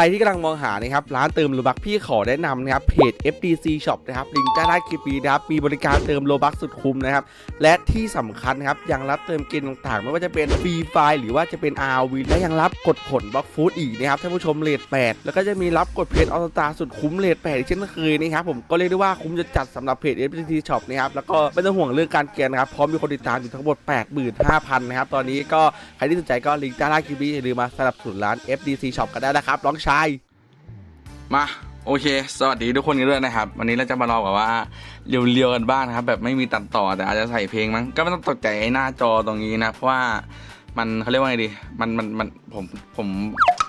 รที่กำลังมองหานะครับร้านเติมโลบักพี่ขอแนะนำนะครับเพจ FDC Shop นะครับลิงก์ใต้ใต้คลิปนี้นะครับมีบริการเติมโลบักสุดคุ้มนะครับและที่สำคัญนะครับยังรับเติมเกมต่างๆ ไม่ว่าจะเป็นฟรีไฟหรือว่าจะเป็น RV และยังรับกดผลบล็อกฟูดอีกนะครับท่านผู้ชมเลท8แล้วก็จะมีรับกดเพจออสตาสุดคุ้มเลท8อีกเช่นเคยนะครับผมก็เรียกได้ว่าคุ้มจะจัดสำหรับเพจ FDC Shop นะครับแล้วก็ไม่ต้องห่วงเรื่องการเกณฑ์นะครับพร้อมมีคนติดตามอยู่ทั้งหมด 85,000นะครับตอนนี้ก็ใครที่สนใจก็ลิงก์ใต้ใต้คลิปนี้อย่าลืมมาสนับสนุนร้าน FDC Shop กันได้นะครับน้องชาย มาโอเค สวัสดีทุกคนกันด้วยนะครับ วันนี้เราจะมาลองแบบว่าเรียวๆกันบ้างนะครับ แบบไม่มีตัดต่อแต่อาจจะใส่เพลงมั้งก็ไม่ต้องตกใจไอ้หน้าจอตรงนี้นะเพราะว่ามันเขาเรียกว่าไงดี มันมันมันผมผม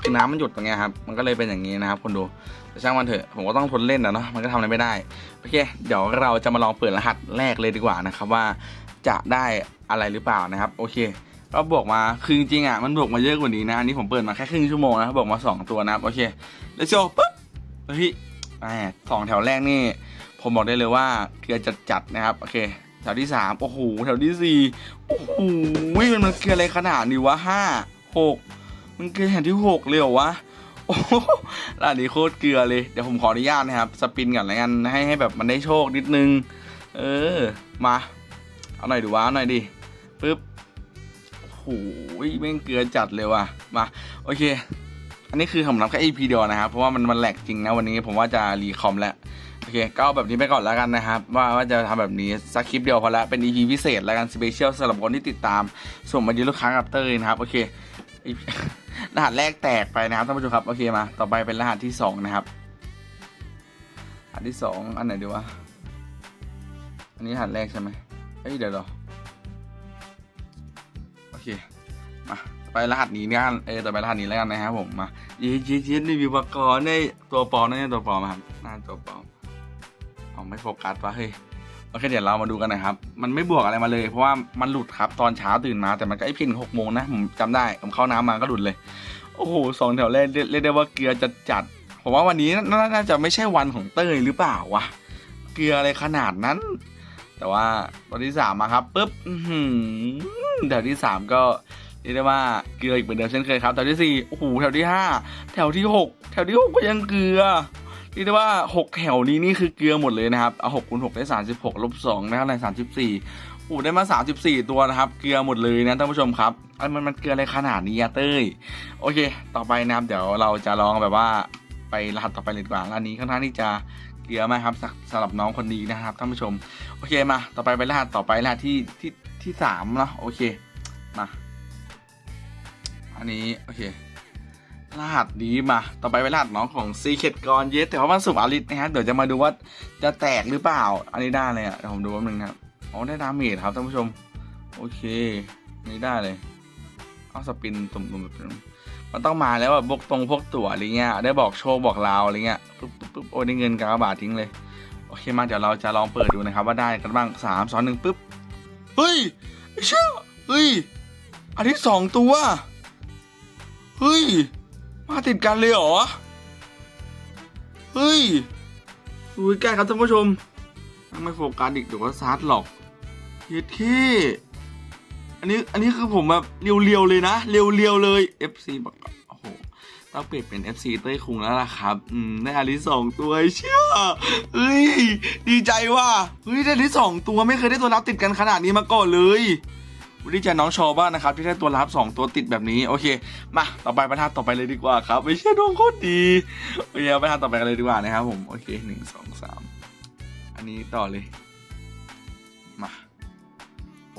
คือน้ำมันหยุดตรงเนี้ยครับ มันก็เลยเป็นอย่างนี้นะครับคนดูแต่ช่างมันเถอะ ผมก็ต้องทนเล่นนะเนาะ มันก็ทำอะไรไม่ได้ โอเค เดี๋ยวเราจะมาลองเปิดรหัสแรกเลยดีกว่านะครับว่าจะได้อะไรหรือเปล่านะครับ โอเค ก็บวกมาคือจริงๆอะมันบวกมาเยอะกว่านี้นะอันนี้ผมเปิดมาแค่ครึ่งชั่วโมงนะบวกมาสองตัวนะครับโอเคแล้วโชว์ปุ๊บเฮ้ยแหสองแถวแรกนี่ ผมบอกได้เลยว่าเกลือจัดจัดนะครับโอเคแถวที่สามโอ้โหแถวที่สี่โอ้โหมันมันเกลืออะไรขนาดนี้วะห้าหกมันเกลือแถวที่หกเลยเหรอวะโอ้ร้านนี้โคตรเกลือเลยเดี๋ยวผมขออนุญาตนะครับสปินก่อนแล้วกันให้ให้แบบมันได้โชคนิดนึง เออมาเอาหน่อยดูวะเอาหน่อยดิปึ๊บ แม่งเกลือจัดเลยว่ะ มา โอเค อันนี้คือผมรับแค่ EP เดียวนะครับ เพราะว่ามันมันแหลกจริงนะวันนี้ผมว่าจะรีคอมแล้ว โอเค ก็เอาแบบนี้ไปก่อนแล้วกันนะครับ ว่าว่าจะทำแบบนี้สักคลิปเดียวพอละเป็น EP พิเศษแล้วกันสเปเชียลสำหรับคนที่ติดตาม ส่งมาดีลูกค้ากับเตยนะครับ โอเครหัสแรกแตกไปนะครับท่านผู้ชมครับ โอเคมา ต่อไปเป็นรหัสที่สองนะครับรหัสที่สองอันไหนดีวะ อันนี้รหัสแรกใช่ไหมเอ้ยเดี๋ยวเดี๋ยว เคมาไปรหัสนี้เนี่ยกันเออต่อไปรหัสนี้แล้วกันนะครับผมมาเย้เย้เย้รีวิวอุปกรณ์ได้ตัวปลอมนะเนี่ยตัวปลอมครับหน้าตัวปลอมเอาไม่โฟกัสวะเฮ้ยโอเคเดี๋ยวเรามาดูกันนะครับ มันไม่บวกอะไรมาเลยเพราะว่ามันหลุดครับตอนเช้าตื่นมาแต่มันก็ไอพียงหกโมงนะผมจำได้ผมเข้าน้ำมาก็หลุดเลย โอ้โหสองแถวแรกเรียกเรียกได้ว่าเกลือจัดจัดผมว่าวันนี้น่าน่าจะไม่ใช่วันของเต้ยหรือเปล่าวะเกลืออะไรขนาดนั้น แต่ว่าตอนที่สามมาครับปุ๊บแถวที่สามก็เรียกได้ว่าเกลืออีกเหมือนเดิมเช่นเคยครับแถวที่สี่โอ้โหแถวที่ห้าแถวที่หกแถวที่หกก็ยังเกลือเรียกได้ว่าหกแถวนี้นี่คือเกลือหมดเลยนะครับเอาหกคูณหกได้สามสิบหกลบสองได้เท่าไหร่สามสิบสี่โอ้โหได้มาสามสิบสี่ตัวนะครับ เกลือหมดเลยนะท่านผู้ชมครับอันมันมันเกลืออะไรขนาดนี้เต้ยโอเค ต่อไปนะครับเดี๋ยวเราจะลองแบบว่าไปรหัสต่อไปเลยดีกว่าอันนี้ค่อนข้างที่จะ เกลือมากครับสำสำหรับน้องคนนี้นะครับท่านผู้ชม โอเคมา ต่อไปเป็นรหัสต่อไปรหัสที่ที่ที่สามเนาะโอเคมาอันนี้โอเครหัสนี้มา ต่อไปเป็นรหัสน้องของซีเคดกรเยสแต่ว่ามันสุ่มอาริสนะฮะเดี๋ยวจะมาดูว่าจะแตกหรือเปล่า อันนี้ได้เลยอะเดี๋ยวผมดูแป๊บนึงครับอ๋อได้ดาเมจครับท่านผู้ชม โอเค นี่ได้เลย เอาสปินตุ่มๆ มันต้องมาแล้วแบบพวกตรงพวกตั๋วอะไรเงี้ย ได้บอกโชคบอกลาวอะไรเงี้ยปุ๊บปุ๊บปุ๊บโอ้ได้เงินกากบาททิ้งเลย โอเคมาเดี๋ยวเราจะลองเปิดดูนะครับ ว่าได้กันบ้างสามสองหนึ่งปุ๊บ เฮ้ยไอ้เชื่อเฮ้ย อันที่สองตัว เฮ้ย มาติดกันเลยเหรอ เฮ้ยดูใกล้ๆครับท่านผู้ชม ไม่โฟกัสอีกเดี๋ยวก็ซาร์ดหรอกเย็ดเค อันนี้อันนี้คือผมแบบเรียวๆเลยนะ เรียวๆเลย FC บอกโอ้โหต้องเปลี่ยนเป็น FC เต้ยคุงแล้วล่ะครับ อืมได้อันที่สองตัวเชื่อเฮ้ยดีใจว่ะเฮ้ยได้อันที่สองตัวไม่เคยได้ตัวรับติดกันขนาดนี้มาก่อนเลยวันนี้จะน้องชอบ้างนะครับที่ได้ตัวรับสองตัวติดแบบนี้โอเค มาต่อไปประธานต่อไปเลยดีกว่าครับไม่ใช่น้องโคตรดีโอเคประธานต่อไปกันเลยดีกว่านะครับผมโอเคหนึ่งสองสามอันนี้ต่อเลยมา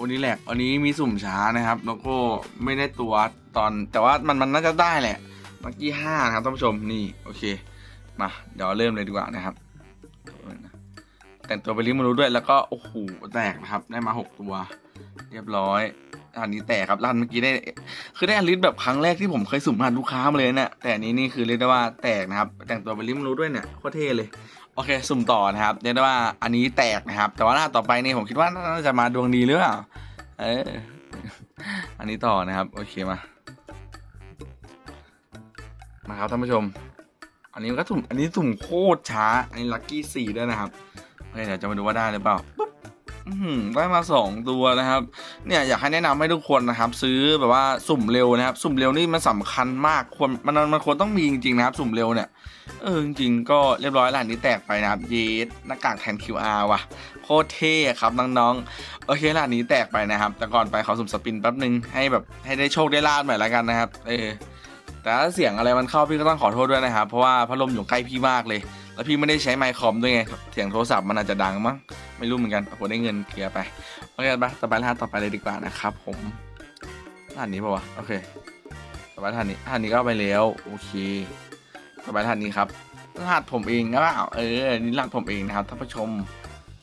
วันนี้แหลกอันนี้มีสุ่มช้านะครับแล้วก็ไม่ได้ตัวตอนแต่ว่ามันมันน่าจะได้แหละเมื่อกี้ห้านะครับท่านผู้ชมนี่โอเคมาเดี๋ยวเริ่มเลยดีกว่านะครับ แต่งตัวไปริมารู้ด้วยแล้วก็โอ้โหแตกนะครับได้มาหกตัว เรียบร้อยอันนี้แตกครับร้านเมื่อกี้ได้คือได้อลิสแบบครั้งแรกที่ผมเคยสุ่มหันลูกค้ามาเลยเนี่ยแต่อันนี้นี่คือเรียกได้ว่าแตกนะครับ แต่งตัวไปริมรู้ด้วยเนี่ยโคตรเท่เลย โอเค สุ่มต่อนะครับเรียกได้ว่าอันนี้แตกนะครับ แต่ว่าหน้าต่อไปนี่ผมคิดว่าน่าจะมาดวงดีหรือเปล่าเอออันนี้ต่อนะครับ โอเคมา มาครับท่านผู้ชม อันนี้ก็สุ่มอันนี้สุ่มโคตรช้า อันนี้ลัคกี้สี่ด้วยนะครับโอเคเดี๋ยวจะมาดูว่าได้หรือเปล่าปุ ได้มาสองตัวนะครับ เนี่ยอยากให้แนะนำให้ทุกคนนะครับ ซื้อแบบว่าสุ่มเร็วนะครับ สุ่มเร็วนี่มันสำคัญมากควรมันมันควรต้องมีจริงๆนะครับ สุ่มเร็วเนี่ยเออจริงๆก็เรียบร้อยแล้วอันนี้แตกไปนะครับเยสหน้ากากแทน QR ว่ะโคตรเท่อะครับน้องๆโอเคร้านนี้แตกไปนะครับ แต่ก่อนไปขอสุ่มสปินแป๊บนึงให้แบบให้ได้โชคได้ลาบหน่อยล้วกันนะครับ เออแต่ถ้าเสียงอะไรมันเข้าพี่ก็ต้องขอโทษด้วยนะครับ เพราะว่าพัดลมอยู่ใกล้พี่มากเลย แล้วพี่ไม่ได้ใช้ไมค์คอมด้วยไง เสียงโทรศัพท์มันอาจจะดังมั้ง ไม่รู้เหมือนกันโอ้โหได้เงินเคลียร์ไป โอเคไปต่อไปท่านต่อไปเลยดีกว่านะครับ ผมท่านนี้ป่าวะ โอเค ต่อไปท่านนี้ท่านนี้ก็ไปแล้ว โอเค ต่อไปท่านนี้ครับรหัสผมเองนะเปล่าเออ นี่รหัสผมเองนะครับท่านผู้ชม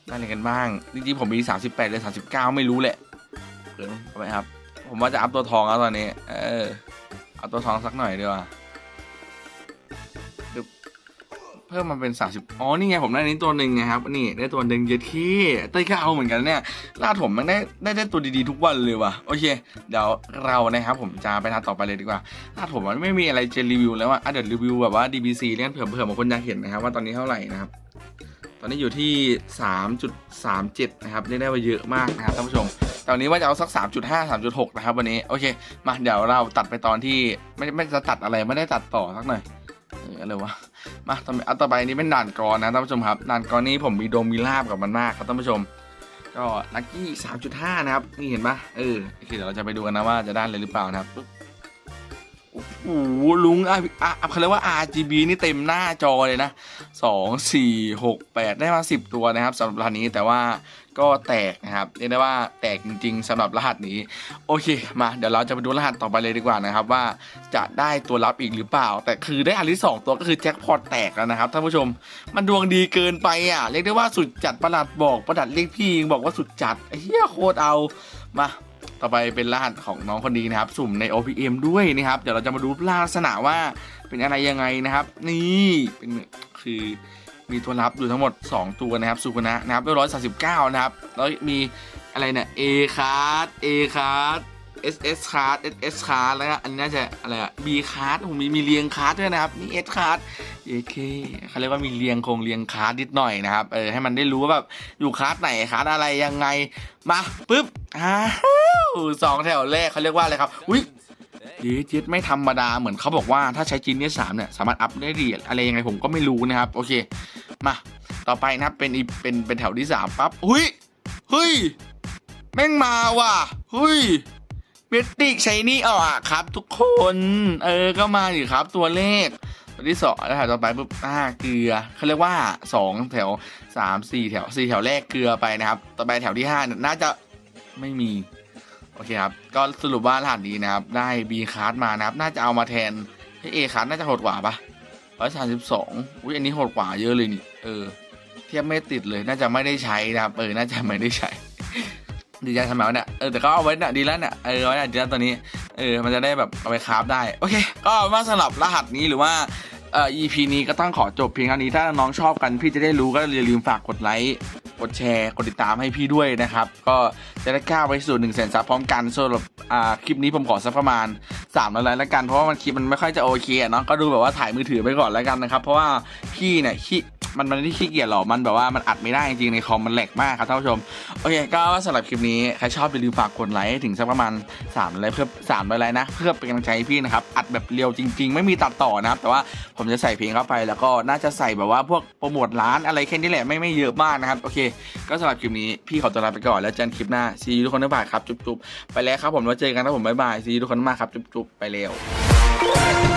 ได้อะไรกันบ้าง จริงๆผมมี 38 เลย 39 ไม่รู้แหละเดี๋ยวต่อไปครับ ผมว่าจะอัพตัวทองแล้วตอนนี้ เออเอาตัวทองสักหน่อยดีกว่าดึบเพิ่มมาเป็น 30 อ๋อ นี่ไงผมได้นี้ตัวหนึ่งไงครับ นี่ได้ตัวหนึ่งเยอะที่เต้ยก็เอาเหมือนกันเนี่ยล่าดผมมันได้ได้ได้ตัวดีๆทุกวันเลยว่ะ โอเค เดี๋ยวเรานะครับผมจะไปทานต่อไปเลยดีกว่าล่าดผมมันไม่มีอะไรจะรีวิวแล้วอะเดี๋ยวรีวิวแบบว่า DBC เล่นเผื่อเผื่อบางคนอยากเห็นนะครับว่าตอนนี้เท่าไหร่นะครับ ตอนนี้อยู่ที่ 3.37 นะครับเรียกได้ว่าเยอะมากนะครับท่านผู้ชมตอนนี้ว่าจะเอาสัก 3.5 3.6 นะครับวันนี้ โอเค มาเดี๋ยวเราตัดไปตอนที่ไม่ไม่จะตัดอะไรไม่ได้ตัดต่อสักหน่อยอะไรวะ มาต่อไปเอาต่อไปนี้เป็นด่านกรอนนะท่านผู้ชมครับด่านกรอนนี้ผมมีโดมมีลาบกับมันมากครับท่านผู้ชม ก็ลักกี้3.5นะครับนี่เห็นปะเออโอเคเดี๋ยวเราจะไปดูกันนะว่าจะได้เลยหรือเปล่านะครับโอ้โหลุงอะอะเขาเรียกว่า RGB นี่เต็มหน้าจอเลยนะสองสี่หกแปดได้มาสิบตัวนะครับสำหรับรหัสนี้แต่ว่า ก็แตกนะครับเรียกได้ว่าแตกจริง ๆสำหรับรหัสนี้ โอเคมาเดี๋ยวเราจะไปดูรหัสต่อไปเลยดีกว่านะครับ ว่าจะได้ตัวรับอีกหรือเปล่า แต่คือได้อันที่สองตัวก็คือแจ็คพอตแตกแล้วนะครับท่านผู้ชมมันดวงดีเกินไปอะเรียกได้ว่าสุดจัดประหลัดบอกประหลัดเรียกพี่ยังบอกว่าสุดจัดเหี้ยโคตรเอามาต่อไปเป็นรหัสของน้องคนนี้นะครับ สุ่มใน OPM ด้วยนะครับ เดี๋ยวเราจะมาดูลักษณะว่าเป็นอะไรยังไงนะครับ นี่เป็นคือ มีตัวรับอยู่ทั้งหมด 2 ตัวนะครับสุกุนะนะครับด้วยร้อยสาสิบเก้านะครับแล้วมีอะไรเนี่ย A card A card SS card SS card แล้วก็อันนี้น่าจะอะไรอะ B card ผมมีมีเรียงคาร์ดด้วยนะครับนี่ S card เอเคเขาเรียกว่ามีเรียงคงเรียงคาร์ดนิดหน่อยนะครับเออให้มันได้รู้ว่าแบบอยู่คาร์ดไหนคาร์ดอะไรยังไงมาปุ๊บอ้าวสองแถวแรกเขาเรียกว่าอะไรครับอุ้ย เยจิตไม่ธรรมดาเหมือนเขาบอกว่าถ้าใช้จีนเนี่ยสามเนี่ยสามารถอัพได้ดีอะไรยังไงผมก็ไม่รู้นะครับ โอเค มาต่อไปนะครับเป็นอีเป็นเป็นแถวที่สามปั๊บเฮ้ยเฮ้ยแม่งมาว่ะเฮ้ยเมติกใช้นี่ออกอะครับ ทุกคน เออก็มาอยู่ครับตัวเลขตัวที่สองแล้วแถวต่อไปปุ๊บอ่าเกลือเขาเรียกว่าสองแถวสามสี่แถวสี่แถวแรกเกลือไปนะครับ ต่อไปแถวที่ห้าน่าจะไม่มี โอเคครับ ก็สรุปว่ารหัสนี้นะครับ ได้ B คาร์ดมานะครับ น่าจะเอามาแทนให้ A คาร์ดน่าจะโหดกว่าปะร้อยสามสิบสองอุ้ยอันนี้โหดกว่าเยอะเลยนี่ เออ เทียบไม่ติดเลย น่าจะไม่ได้ใช้นะครับ เออ น่าจะไม่ได้ใช้ ดีใจทำไมวะเนี่ย เออ แต่ก็เอาไว้น่ะดีแล้วเนี่ย เออเอาไว้น่ะดีแล้วตอนนี้ เออ มันจะได้แบบเอาไปคราฟได้ โอเค ก็มาสำหรับรหัสนี้หรือว่าเอ่อ EP นี้ก็ต้องขอจบเพียงเท่านี้ ถ้าน้องชอบกันพี่จะได้รู้ก็อย่าลืมฝากกดไลค์ กดแชร์ กดติดตามให้พี่ด้วยนะครับ ก็จะได้ก้าวไปสู่หนึ่งแสนซับพร้อมกันสำหรับอ่าคลิปนี้ผมขอสักประมาณ 3ามอยไลค์แล้วกันเพราะว่ามันคลิปมันไม่ค่อยจะโอเคเนาะก็ดูแบบว่าถ่ายมือถือไปก่อนแล้วกันนะครับ เพราะว่าพี่เนี่ยขี้มันมันไม่ขี้เกียจหรอกมันแบบว่ามันอัดไม่ได้จริงๆในคอมมันแหลกมากครับท่านผู้ชม โอเค ก็สำหรับคลิปนี้ ใครชอบอย่าลืมฝากกดไลค์ถึงสักประมาณ3ไลค์เพื่อ3ไลค์นะ เพื่อเป็นกำลังใจพี่นะครับ อัดแบบเรียวจริง ๆ ไม่มีตัดต่อนะครับ แต่ว่าผมจะใส่เพลงเข้าไปแล้วก็น่าจะใส่แบบว่าพวกโปรโมทร้านอะไรแค่นี้แหละไม่ไม่เยอะมากนะครับ โอเค ก็สำหรับคลิปนี้พี่ขอตัวลาไปก่อนแล้วเจอกันคลิปหน้าซีทุกคนบ๊ายบายครับจุ๊บๆไปแล้วครับผมแล้วเจอกันนะผมบ๊ายบายซีทุกคนมากครับจุ๊บไปเร็ว